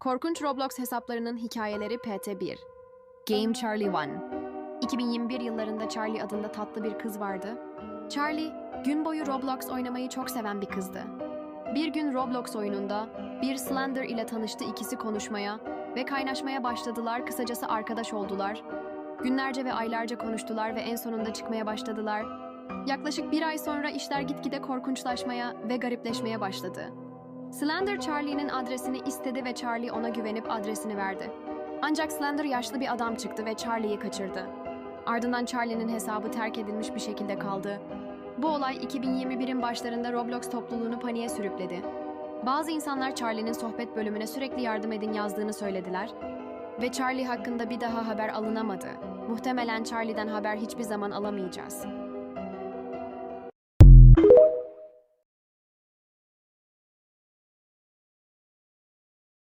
Korkunç Roblox hesaplarının hikayeleri PT1 Game Charlie 1 2021 yıllarında Charlie adında tatlı bir kız vardı. Charlie, gün boyu Roblox oynamayı çok seven bir kızdı. Bir gün Roblox oyununda bir Slender ile tanıştı ikisi konuşmaya ve kaynaşmaya başladılar, kısacası arkadaş oldular. Günlerce ve aylarca konuştular ve en sonunda çıkmaya başladılar. Yaklaşık bir ay sonra işler gitgide korkunçlaşmaya ve garipleşmeye başladı. Slender Charlie'nin adresini istedi ve Charlie ona güvenip adresini verdi. Ancak Slender yaşlı bir adam çıktı ve Charlie'yi kaçırdı. Ardından Charlie'nin hesabı terk edilmiş bir şekilde kaldı. Bu olay 2021'in başlarında Roblox topluluğunu paniğe sürükledi. Bazı insanlar Charlie'nin sohbet bölümüne sürekli yardım edin yazdığını söylediler ve Charlie hakkında bir daha haber alınamadı. Muhtemelen Charlie'den haber hiçbir zaman alamayacağız.